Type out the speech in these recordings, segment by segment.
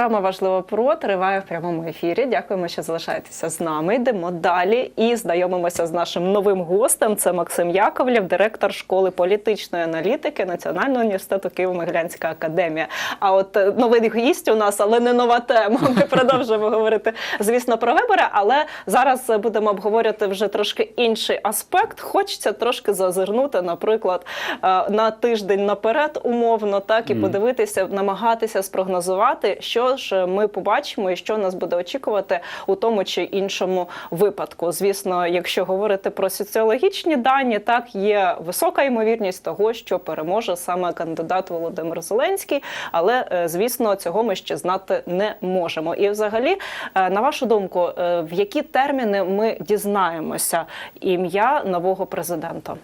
програма Важливо про триває в прямому ефірі. Дякуємо, що залишаєтеся з нами. Йдемо далі і знайомимося з нашим новим гостем. Це Максим Яковлєв, директор школи політичної аналітики Національного університету Києво-Могилянська академія. А от е, новий гість у нас, але не нова тема. Ми продовжуємо говорити, звісно, про вибори. Але зараз будемо обговорювати вже трошки інший аспект. Хочеться трошки зазирнути, наприклад, е, на тиждень наперед, умовно, так і подивитися, намагатися спрогнозувати, що ж ми побачимо і що нас буде очікувати у тому чи іншому випадку. Звісно, якщо говорити про соціологічні дані, так є висока ймовірність того, що переможе саме кандидат Володимир Зеленський, але е, звісно, цього ми ще знати не можемо. І, взагалі, е, на вашу думку, е, в які терміни ми дізнаємося ім'я нового президента?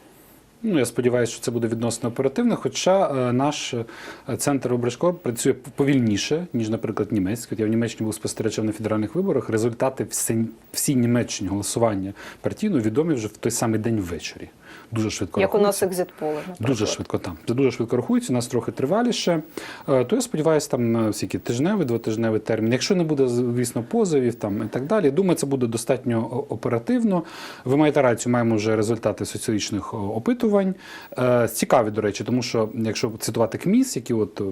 Ну, я сподіваюся, що це буде відносно оперативно. Хоча е, наш е, центр Обришко працює повільніше, ніж, наприклад, німецький. От я в Німеччині був спостерігачем на федеральних виборах. Результати всі, всі Німеччині голосування партійно відомі вже в той самий день ввечері. Дуже швидко Як у нас екзитполи. Дуже швидко там. Це дуже швидко рахується, у нас трохи триваліше. Е, То я сподіваюся, там е, всякі тижневий, двотижневий термін. Якщо не буде, звісно, позовів там і так далі. Думаю, це буде достатньо оперативно. Ви маєте рацію, маємо вже результати соціологічних опитувань. Е, Цікаві, до речі, тому що якщо цитувати КМІС, які от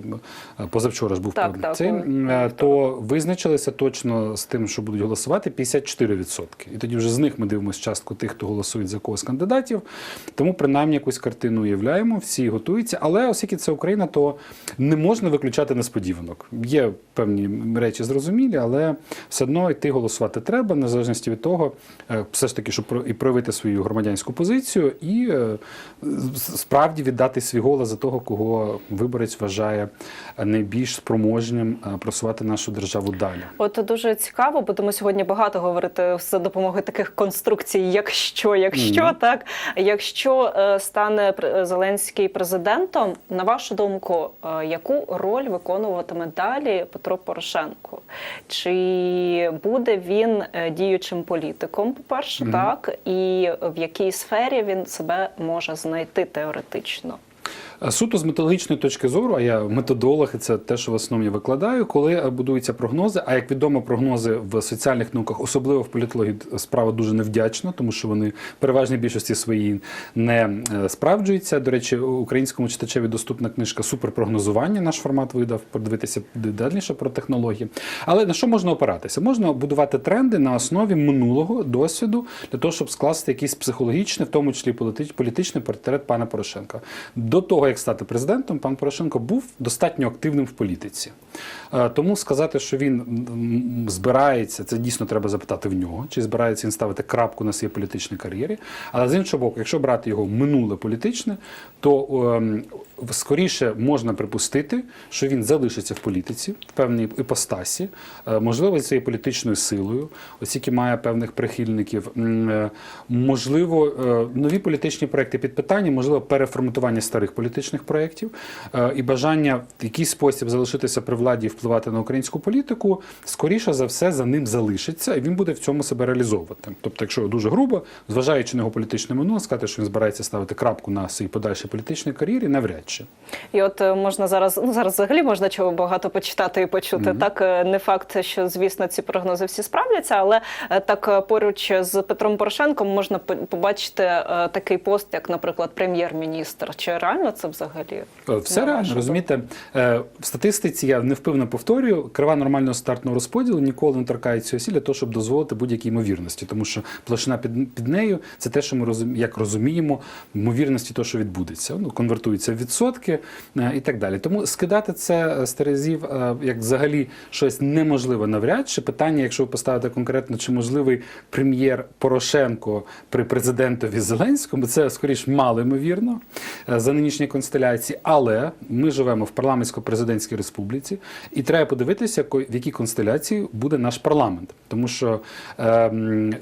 е, позавчора ж був Так, так, цей, то визначилися точно з тим, що будуть голосувати 54%. І тоді вже з них ми дивимося частку тих, хто голосують за когось кандидатів. Тому принаймні якусь картину уявляємо, всі готуються. Але оскільки це Україна, то не можна виключати несподіванок. Є певні речі зрозумілі, але все одно йти голосувати треба, незалежності від того, е, все ж таки, щоб і проявити свою громадянську позицію, і е, справді віддати свій голос за того, кого виборець вважає найбільш спроможним е, просувати нашу державу далі. От дуже цікаво, будемо сьогодні багато говорити за допомогою таких конструкцій, якщо, якщо Мгм. так, якщо е, стане пр- Зеленський президентом, на вашу думку, е, яку роль виконуватиме далі Петро Порошенко? Чи буде він е, діючим політиком? По перше, Мгм. так і в якій сфері він себе може знайти теоретично? Е, Суто з методологічної точки зору, а я методолог, і це те, що в основному я викладаю, коли будуються прогнози. А як відомо, прогнози в соціальних науках, особливо в політології, справа дуже невдячна, тому що вони переважній більшості своїй не е, справджуються. До речі, українському читачеві доступна книжка Суперпрогнозування. Наш формат видав, подивитися дальніше про технології. Але на що можна опиратися? Можна будувати тренди на основі минулого досвіду для того, щоб скласти якийсь психологічний, в тому числі політичний портрет пана Порошенка. До того, як стати президентом, пан Порошенко був достатньо активним в політиці. Е, Тому сказати, що він збирається, це дійсно треба запитати в нього, чи збирається він ставити крапку на своїй політичній кар'єрі. Але з іншого боку, якщо брати його минуле політичне, то ем, скоріше можна припустити, що він залишиться в політиці в певній іпостасі, е, можливо, своєю політичною силою, оскільки має певних прихильників. Е, Можливо, е, нові політичні проекти під питання, можливо, переформатування старих політичних проєктів і бажання в якийсь спосіб залишитися при владі і впливати на українську політику, скоріше за все за ним залишиться, і він буде в цьому себе реалізовувати. Тобто, якщо дуже грубо, зважаючи на його політичне минуле, сказати, що він збирається ставити крапку на своїй подальшій політичній кар'єрі, навряд чи. І от е, можна зараз, ну зараз взагалі можна чого багато почитати і почути. Мгм. Так е, не факт, що звісно ці прогнози всі справляться, але е, так поруч з Петром Порошенком можна по- побачити такий пост, як, наприклад, прем'єр-міністр. Чи реально це взагалі? Все реально, розумієте, в статистиці я невпевно повторюю, крива нормального стартного розподілу ніколи не торкається осі для того, щоб дозволити будь-які ймовірності, тому що площина під, під нею це те, що ми розум, як розуміємо, ймовірності того, що відбудеться. Ну, конвертується в відсотки е, і так далі. Тому скидати це е, з терезів е, як взагалі щось неможливе навряд чи питання, якщо ви поставите конкретно, чи можливий прем'єр Порошенко при президентові Зеленському, це скоріш мало ймовірно е, за нинішньої констеляції. Але ми живемо в парламентсько-президентській республіці, і треба подивитися, в якій констеляції буде наш парламент. Тому що е,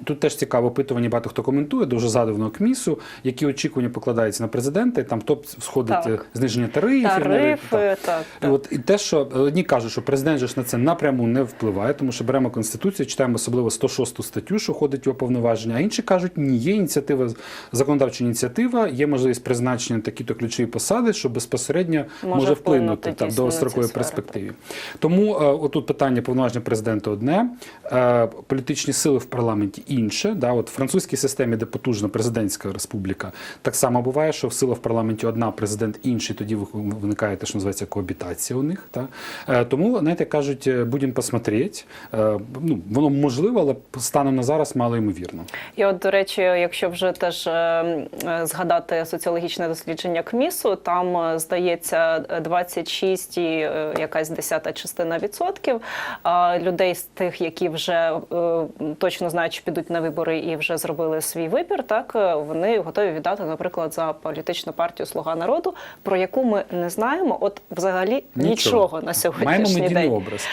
тут теж цікаво опитування, багато хто коментує, дуже задавного КМІСу, які очікування покладаються на президента, і там топ сходить Так. зниження тарифів. навіть, Тарифи, так. так. От і те, що одні кажуть, що президент же ж на це напряму не впливає, тому що беремо конституцію, читаємо особливо 106 статтю, що входить його повноваження. А інші кажуть, ні, є ініціатива, законодавча ініціатива, є можливість призначення на такі-то ключові посади, що безпосередньо Може може, вплинути вплинути так, до строкової перспективи. Тому е, отут питання повноваження президента одне, е, політичні сили в парламенті інше. Да, от в французькій системі, де потужна президентська республіка, так само буває, що сила в парламенті одна, президент інший, тоді виникає те, що називається коабітація у них. Та? Е, тому, знаєте, кажуть, е, будемо посмотреть. Е, ну, воно можливо, але станом на зараз мало ймовірно. І от, до речі, якщо вже теж е, м, е, згадати соціологічне дослідження КМІСу, там здається 26 і якась десята частина відсотків людей з тих, які вже точно знають, що підуть на вибори і вже зробили свій вибір, так вони готові віддати, наприклад, за політичну партію Слуга народу, про яку ми не знаємо, от взагалі нічого, на сьогоднішній Маємо день. образ.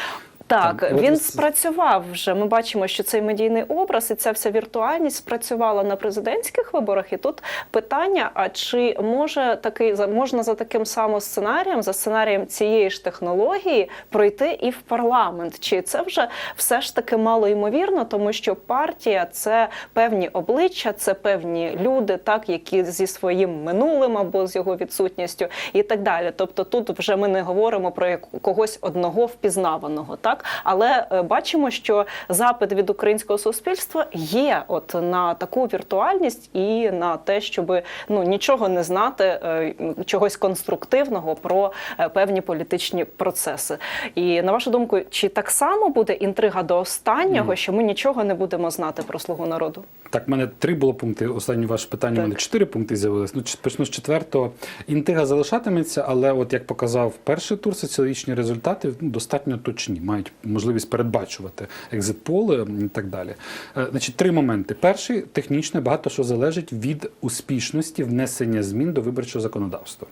Так, от він ви- спрацював вже. Ми бачимо, що цей медійний образ і ця вся віртуальність спрацювала на президентських виборах. І тут питання: а чи може такий можна за таким самим сценарієм, за сценарієм цієї ж технології, пройти і в парламент? Чи це вже все ж таки мало ймовірно, тому що партія це певні обличчя, це певні люди, так які зі своїм минулим або з його відсутністю, і так далі. Тобто, тут вже ми не говоримо про когось одного впізнаваного, так але е, бачимо, що запит від українського суспільства є, от на таку віртуальність і на те, щоб ну нічого не знати, е, чогось конструктивного про е, певні політичні процеси. І на вашу думку, чи так само буде інтрига до останнього, що ми нічого не будемо знати про слугу народу? Так, в мене три було пункти. Останнє ваше питання. У Так. мене чотири пункти з'явились. Ну, почну з четвертого. Інтрига залишатиметься, але от як показав перший тур, соціологічні результати ну, достатньо точні, мають можливість передбачувати екзит-поли і так далі. Е, Значить, три моменти. Перший технічно багато що залежить від успішності внесення змін до виборчого законодавства.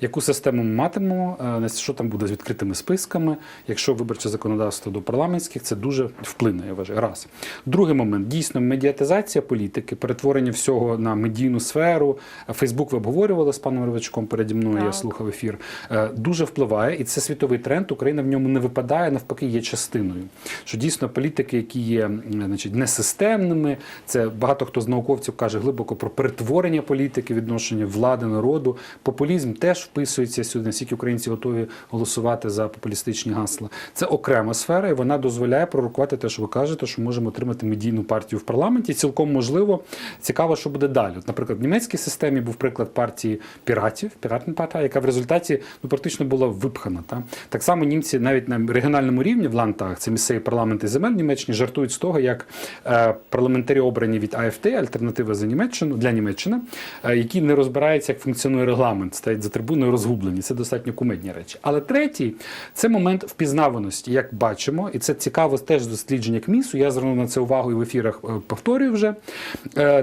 Яку систему ми матимемо, е, що там буде з відкритими списками, якщо виборче законодавство до парламентських, це дуже вплине, я вважаю. Раз. Другий момент дійсно медіатизація політики, перетворення всього на медійну сферу. Фейсбук ви обговорювали з паном Ривачком переді мною. Я слухав ефір. Е, Дуже впливає, і це світовий тренд. Україна в ньому не випадає, навпаки, є частиною. Що дійсно політики, які є значить, несистемними, це багато хто з науковців каже глибоко про перетворення політики, відношення влади народу. Популізм теж вписується сюди, наскільки українці готові голосувати за популістичні гасла. Це окрема сфера, і вона дозволяє пророкувати те, що ви кажете, що можемо отримати медійну партію в парламенті. Цілком можливо. Цікаво, що буде далі. От, наприклад, в німецькій системі був приклад партії піратів, піратна партія, яка в результаті ну, практично була випхана. Та? Так само німці навіть на регіональному рівні в Лантах, це місцеві парламенти земель в Німеччині, жартують з того, як е, парламентарі обрані від АФТ, альтернатива за Німеччину для Німеччини, е, які не розбираються, як функціонує регламент, стоять за трибуною розгублені. Це достатньо кумедні речі. Але третій це момент впізнаваності, як бачимо, і це цікаво теж дослідження КМІСу. Я звернув на це увагу і в ефірах е, повторюю вже.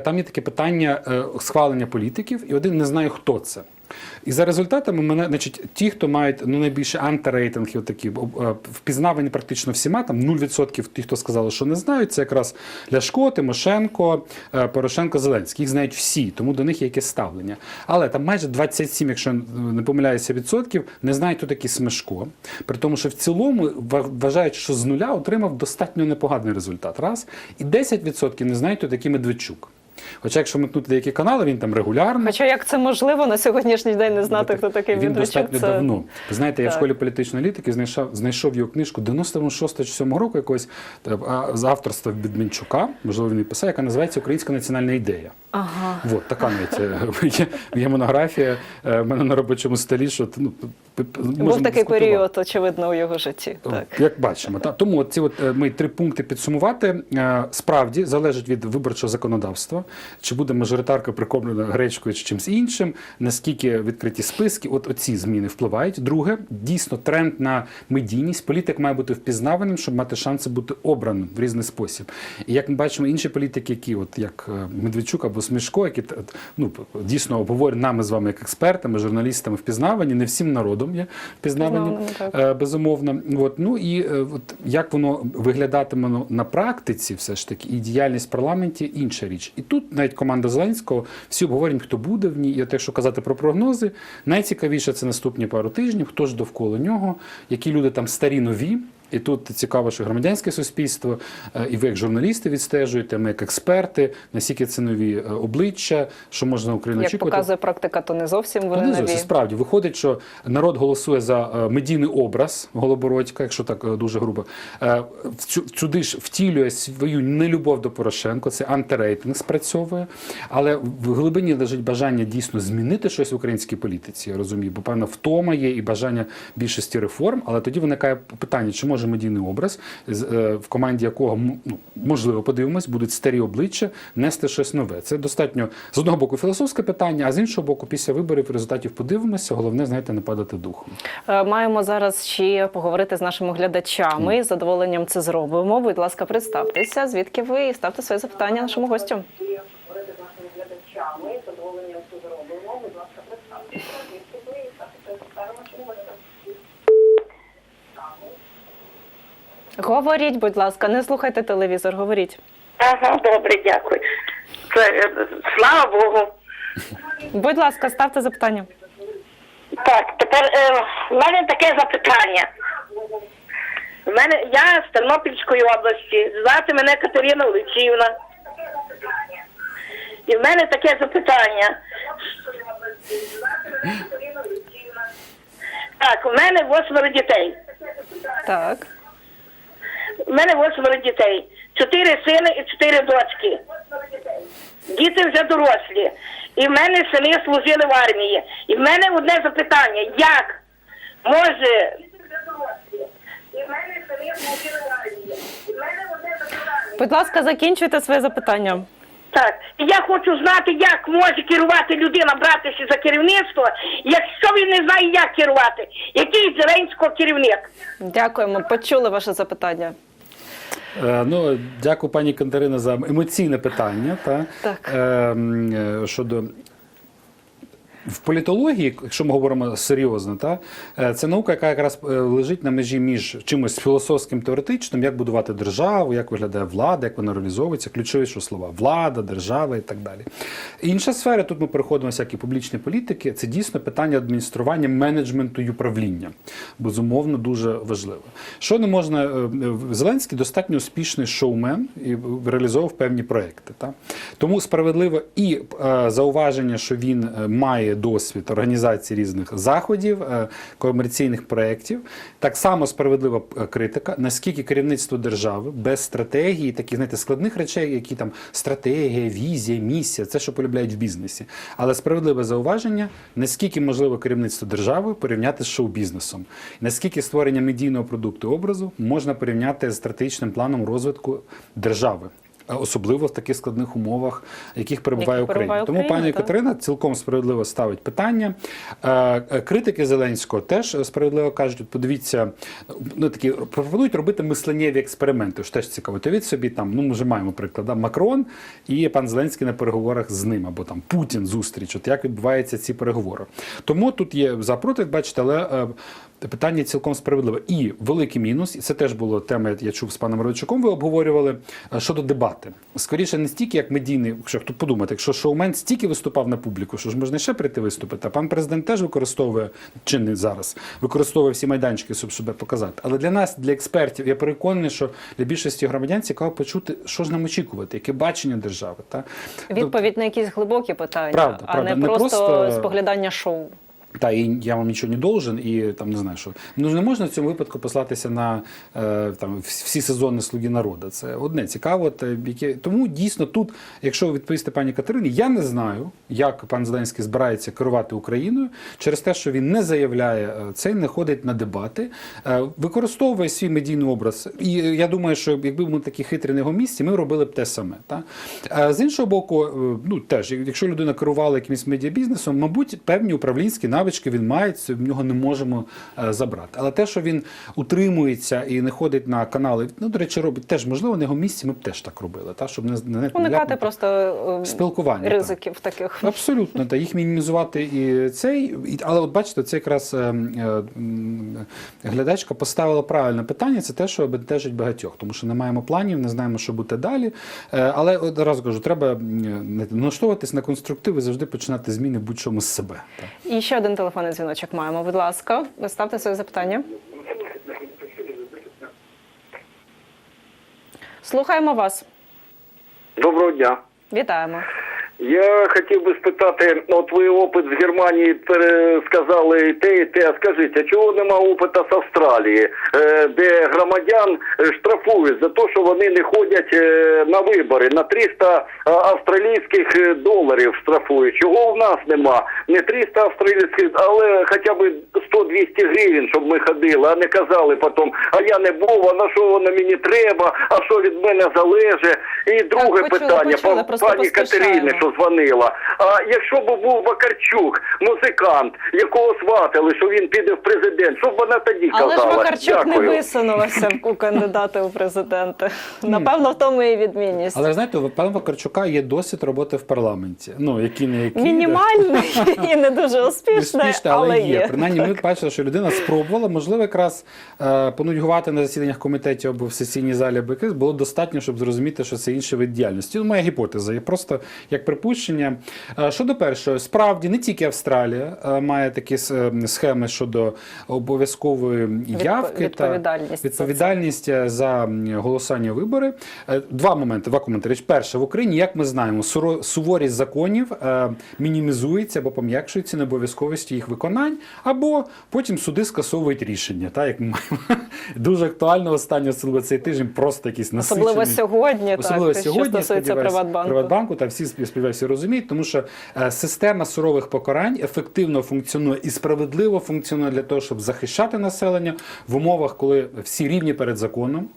Там є таке питання схвалення політиків, і один не знає, хто це. І за результатами мене, значить, ті, хто мають ну найбільше антирейтинги, такі е, впізнавані практично всіма, там 0% ті, хто сказали, що не знають, це якраз Ляшко, Тимошенко, е, Порошенко, Зеленський. Їх знають всі, тому до них є якесь ставлення. Але там майже 27, якщо не помиляюся, відсотків, не знають, хто такий Смешко. При тому, що в цілому вважають, що з нуля отримав достатньо непоганий результат. Раз. І 10% не знають, хто такий Медведчук. Хоча, якщо микнути деякі канали, він там регулярно. Хоча як це можливо на сьогоднішній день не знати, хто такий Він Медведчук, достатньо це... давно. Ви знаєте, я в школі політичної аналітики знайшов, знайшов його книжку 96 чи 7 року якогось е, з авторства Бідмінчука, можливо, він і писав, яка називається Українська національна ідея. Ага. От, така навіть е, є, є монографія е, в мене на робочому столі, що ну, Був такий період, очевидно, у його житті. Так. Як бачимо, та тому ці от е, ми три пункти підсумувати. Е, Справді залежить від виборчого законодавства, чи буде мажоритарка прикормлена гречкою чи чимось іншим, наскільки відкриті списки. От оці зміни впливають. Друге, дійсно тренд на медійність. Політик має бути впізнаваним, щоб мати шанси бути обраним в різний спосіб. І як ми бачимо, інші політики, які, от як е, Медведчук або Смішко, які ну дійсно обговорені нами з вами як експертами, журналістами, впізнавані, не всім народом. Брендом є пізнавання, Впізнаваним, е, безумовно. От, ну і е, от, як воно виглядатиме ну, на практиці, все ж таки, і діяльність в парламенті інша річ. І тут навіть команда Зеленського всі обговорюють, хто буде в ній. І от якщо казати про прогнози, найцікавіше це наступні пару тижнів, хто ж довкола нього, які люди там старі нові. І тут цікаво, що громадянське суспільство, е, і ви як журналісти відстежуєте, ми як експерти, наскільки це нові е, обличчя, що можна Україну Як очікувати. показує практика, то не зовсім Ну, вони не нові. зовсім справді виходить, що народ голосує за е, медійний образ Голобородька, якщо так дуже грубо. Сюди ж втілює свою нелюбов до Порошенко, це антирейтинг спрацьовує. Але в глибині лежить бажання дійсно змінити щось в українській політиці. Я розумію, бо певно втома є і бажання більшості реформ. Але тоді виникає питання, чи може медійний образ, е, в команді якого ну, можливо подивимось, будуть старі обличчя нести щось нове. Це достатньо з одного боку філософське питання, а з іншого боку, після виборів результатів подивимося. Головне, знаєте, не падати духом. Е, Маємо зараз ще поговорити з нашими глядачами. З задоволенням це зробимо. Будь ласка, представтеся, звідки ви і ставте своє запитання нашому гостю. говорити з нашими глядачами, з задоволенням це зробимо. Будь ласка, представтеся, звідки ви і ставте своє запитання нашим гостям. Говоріть, будь ласка, не слухайте телевізор, говоріть. Ага, добре, дякую. Це, е, слава Богу. Будь ласка, ставте запитання. Так, тепер е, в мене таке запитання. В мене я з Тернопільської області, звати мене Катерина Олексіївна. І в мене таке запитання. Так, у мене восьмеро дітей. Так. У мене восьмеро дітей. Чотири сини і чотири дочки. Діти вже дорослі. І в мене сини служили в армії. І в мене одне запитання: як може. І в мене сини служили в армії. І в мене одне запитання. Будь ласка, закінчуйте своє запитання. Так, я хочу знати, як може керувати людина, братися за керівництво, якщо він не знає, як керувати. Який Зеленського керівник? Дякуємо. Почули ваше запитання. Е, Ну, дякую, пані Катерина, за емоційне питання. Та? Так. Е, е, щодо в політології, якщо ми говоримо серйозно, та е, це наука, яка якраз е, лежить на межі між чимось філософським теоретичним, як будувати державу, як виглядає влада, як вона реалізовується, ключові що слова влада, держава і так далі. Інша сфера, тут ми переходимо всякі публічні політики, це дійсно питання адміністрування, менеджменту і управління. Безумовно, дуже важливо. Що не можна, е, Зеленський достатньо успішний шоумен і реалізовував певні проекти. Та? Тому справедливо і зауваження, що він має досвід організації різних заходів, е, комерційних проєктів. Так само справедлива е, критика, наскільки керівництво держави без стратегії, таких знаєте, складних речей, які там стратегія, візія, місія, це що полюбляють в бізнесі. Але справедливе зауваження, наскільки можливо керівництво держави порівняти з шоу-бізнесом, наскільки створення медійного продукту образу можна порівняти з стратегічним планом розвитку держави. А Особливо в таких складних умовах, яких перебуває Яких Україна. Тому Україна, пані так. Катерина цілком справедливо ставить питання. Е, е, Критики Зеленського теж справедливо кажуть: подивіться, ну такі пропонують робити мисленнєві експерименти. Що теж цікаво. То від собі там, ну ми вже маємо приклад, да, Макрон і пан Зеленський на переговорах з ним, або там Путін зустріч. От як відбуваються ці переговори. Тому тут є за проти, як бачите, але. е, Питання цілком справедливе. І великий мінус, і це теж було тема, я чув з паном Родчуком, ви обговорювали е, щодо дебати. Скоріше, не стільки як медійний, якщо тут подумати, якщо шоумен стільки виступав на публіку, що ж можна ще прийти виступити. А пан президент теж використовує, чи не зараз, використовує всі майданчики, щоб себе показати. Але для нас, для експертів, я переконаний, що для більшості громадян цікаво почути, що ж нам очікувати, яке бачення держави. Та? Відповідь на якісь глибокі питання, Правда, а правда. не, Не просто, просто- споглядання шоу. Та і я вам нічого не должен, і там не знаю, що ну не можна в цьому випадку послатися на е, там всі сезони слуги народу. Це одне цікаво. Те, яке тому дійсно тут, якщо відповісти пані Катерині, я не знаю, як пан Зеленський збирається керувати Україною через те, що він не заявляє е, це, не ходить на дебати, е, використовує свій медійний образ. І е, я думаю, що якби ми такі хитрі на його місці, ми робили б те саме. Та? Е, З іншого боку, е, ну теж, якщо людина керувала якимось медіабізнесом, мабуть, певні управлінські навички він має, це в нього не можемо е, забрати. Але те, що він утримується і не ходить на канали, ну до речі, робить теж можливо на його місці. Ми б теж так робили. Та щоб не, не, Уникати ляпнути. просто е, Спілкування, ризиків таких. Абсолютно, та їх мінімізувати і цей. І, але от бачите, це якраз е, е, м, глядачка поставила правильне питання. Це те, що бентежить багатьох, тому що не маємо планів, не знаємо, що буде далі. Е, але одразу кажу, треба м, налаштовуватись на конструктив і завжди починати зміни в будь-чому з себе. І ще один телефонний дзвіночок маємо. Будь ласка, ставте своє запитання. Слухаємо вас. Доброго дня. Вітаємо. Я хотів би спитати, от ви опит з Германії пересказали те, і те. А Скажіть, а чого нема опиту з Австралії, е, де громадян е, штрафують за те, що вони не ходять е, на вибори на 300 австралійських доларів штрафують? Чого в нас нема? Не 300 австралійських, але хоча б 100-200 гривень, щоб ми ходили, а не казали потім, а я не був, а на що воно мені треба, а що від мене залежить? І друге почули, питання, почули, пані. Катерини, що дзвонила. А якщо б був Вакарчук, музикант, якого сватали, що він піде в президент, що б вона тоді Але казала? ж Вакарчук не Дякую. у кандидати у президенти. Напевно, в тому і відмінність. Але знаєте, у пана Вакарчука є досвід роботи в парламенті. Ну який не який Мінімальний і не дуже успішний, Успішне, але, є. Принаймні, ми бачили, що людина спробувала. Можливо, якраз е, понудьгувати на засіданнях комітетів або в сесійній залі або якесь було достатньо, щоб зрозуміти, що це інший вид діяльності. Ну, моя гіпотеза є просто як припущення. Е, щодо першого, справді не тільки Австралія е, має такі е, схеми щодо обов'язкової явки відповідальність та відповідальність за голосування вибори. Два моменти, два коментарі. Перше, в Україні, як ми знаємо, суворість законів мінімізується або пом'якшується необов'язковості їх виконань, або потім суди скасовують рішення. Так, як ми маємо дуже актуально останнього особливо цей тиждень, просто якийсь насичений. Особливо сьогодні, Особливо так, сьогодні, що стосується Приватбанку. Приватбанку, та всі співвівці розуміють, тому що е, система сурових покарань ефективно функціонує і справедливо функціонує для того, щоб захищати населення в умовах, коли всі рівні перед законом,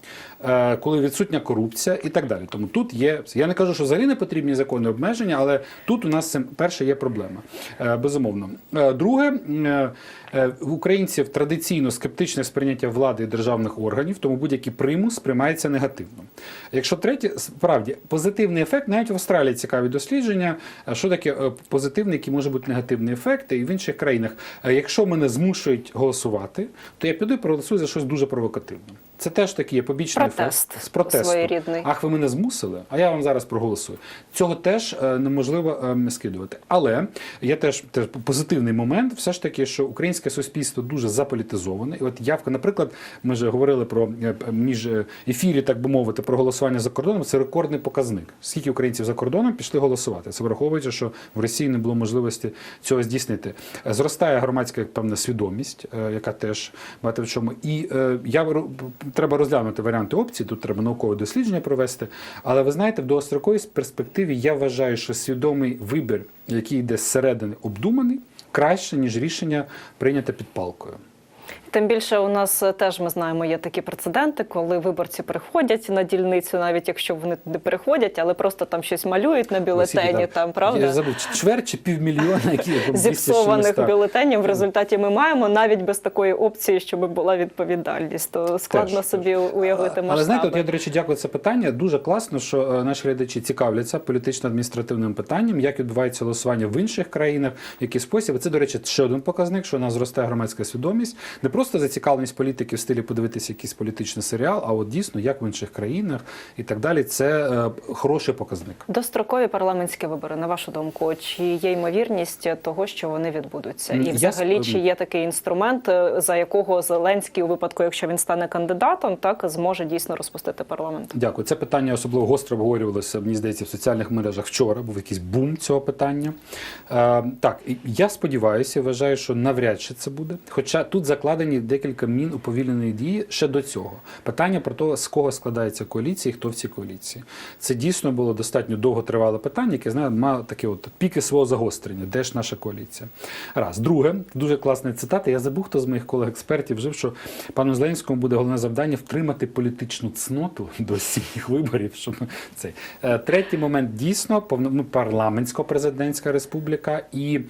коли відсутня корупція і так далі. Тому тут є я не кажу, що взагалі не потрібні закони обмеження, але тут у нас перше є проблема. Е, Безумовно. Е, Друге, е, е, в українців традиційно скептичне сприйняття влади і державних органів, тому будь-який примус сприймається негативно. Якщо третє, справді позитивний ефект, навіть в Австралії цікаві дослідження, е, що таке е, позитивний, який може бути негативний ефект, і в інших країнах. Е, Якщо мене змушують голосувати, то я піду і проголосую за щось дуже провокативне. Це теж такий є побічний Протест ефект з протесту. своєрідний. Ах, ви мене змусили, а я вам зараз проголосую. Цього теж е, неможливо е, скидувати. Але є теж, теж позитивний момент, все ж таки, що українське суспільство дуже заполітизоване. І от явка, наприклад, ми вже говорили про е, між ефірі, так би мовити, про голосування за кордоном. Це рекордний показник. Скільки українців за кордоном пішли голосувати? Це враховуючи, що в Росії не було можливості цього здійснити. Зростає громадська певна свідомість, яка теж багато в чому. І я треба розглянути варіанти опцій. Тут треба наукове дослідження провести. Але ви знаєте, в довгостроковій перспективі я вважаю, що свідомий вибір, який йде зсередини, обдуманий, краще ніж рішення прийняте під палкою. Тим більше у нас е, теж ми знаємо, є такі прецеденти, коли виборці приходять на дільницю, навіть якщо вони туди приходять, але просто там щось малюють на бюлетені, там Я правда. забув, чверть чи півмільйона, які там 200 з Зіпсованих бюлетенів в результаті ми маємо навіть без такої опції, щоб була відповідальність. То складно Теж, собі уявити масштаби. Але знаєте, от я, до речі, дякую за це питання. Дуже класно, що е, наші глядачі цікавляться політично-адміністративним питанням, як відбувається голосування в інших країнах, в який спосіб. І Це, до речі, ще один показник, що у нас зростає громадська свідомість. Не просто зацікавленість політики в стилі подивитися якийсь політичний серіал, а от дійсно як в інших країнах і так далі. Це е, хороший показник. Дострокові парламентські вибори, на вашу думку, чи є ймовірність того, що вони відбудуться? І взагалі, с- чи є такий інструмент, е, за якого Зеленський у випадку, якщо він стане кандидатом, так зможе дійсно розпустити парламент? Дякую. Це питання особливо гостро обговорювалося, мені здається, в соціальних мережах вчора. Був якийсь бум цього питання. Е, так, я сподіваюся, вважаю, що навряд чи це буде. Хоча тут закладені створені декілька мін уповільненої дії ще до цього. Питання про те, з кого складається коаліція і хто в цій коаліції. Це дійсно було достатньо довго тривале питання, яке знає, має такі от піки свого загострення. Де ж наша коаліція? Раз. Друге, дуже класна цитата. Я забув, хто з моїх колег-експертів жив, що пану Зеленському буде головне завдання втримати політичну цноту до всіх виборів. Щоб цей Е, третій момент дійсно ну, парламентсько-президентська республіка, і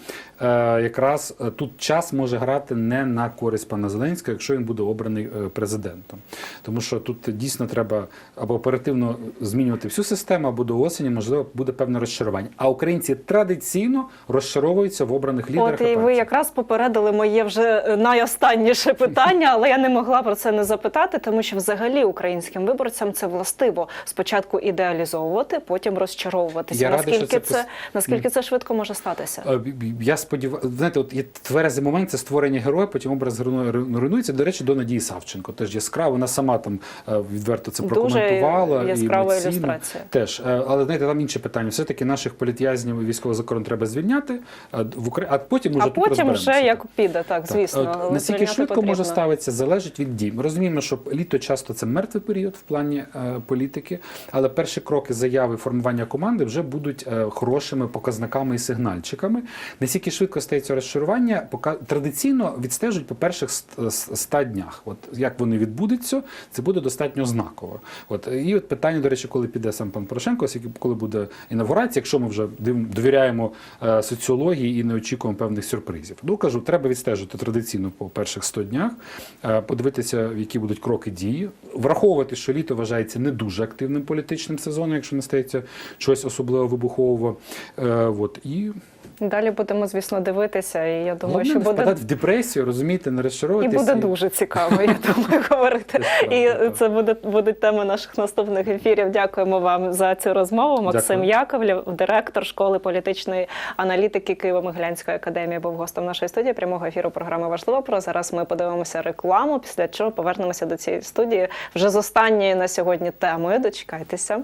якраз е, тут час може грати не на користь пана Зеленського, якщо він буде обраний е, президентом. Тому що тут дійсно треба або оперативно змінювати всю систему, або до осені можливо буде певне розчарування. А українці традиційно розчаровуються в обраних лідерах. От і ви якраз попередили моє вже е, найостанніше питання, але я не могла про це не запитати, тому що взагалі українським виборцям це властиво спочатку ідеалізовувати, потім розчаровуватися. Я радий, наскільки що це це наскільки це швидко може статися? Е, Я сподіваюся, знаєте, от є тверезий момент це створення героя, потім образ героя руйнується. До речі, до Надії Савченко теж яскраво. Вона сама там е, відверто це прокоментувала. і яскрава емоційно. ілюстрація. Теж, Е, але знаєте, там інше питання. Все-таки наших політв'язнів і військових за кордон треба звільняти, а в Укра... а потім уже А тут потім вже як піде, так, звісно. От, наскільки швидко потрібно. може ставитися, залежить від дій. Ми розуміємо, що літо часто це мертвий період в плані е, політики, але перші кроки заяви формування команди вже будуть е, хорошими показниками і сигнальчиками. Наскільки швидко стається розчарування, традиційно відстежують по перших ста днях. От як вони відбудуться, це буде достатньо знаково. От і от питання, до речі, коли піде сам пан Порошенко, коли буде інавгурація, якщо ми вже довіряємо е, соціології і не очікуємо певних сюрпризів. Ну кажу, треба відстежити традиційно по перших 100 днях, е, подивитися, які будуть кроки дії, враховувати, що літо вважається не дуже активним політичним сезоном, якщо не стається щось особливо вибухового. Е, от і Далі будемо, звісно, дивитися, і я думаю, головне що не буде в депресію, розумієте, не І розчаровуватися. буде дуже цікаво, я думаю, говорити. І це буде будуть теми наших наступних ефірів. Дякуємо вам за цю розмову. Максим. Яковлєв, директор школи політичної аналітики Києво-Могилянської академії, був гостем нашої студії прямого ефіру програми Важливо про зараз. Ми подивимося рекламу. Після чого повернемося до цієї студії вже з останньої на сьогодні темою. Дочекайтеся.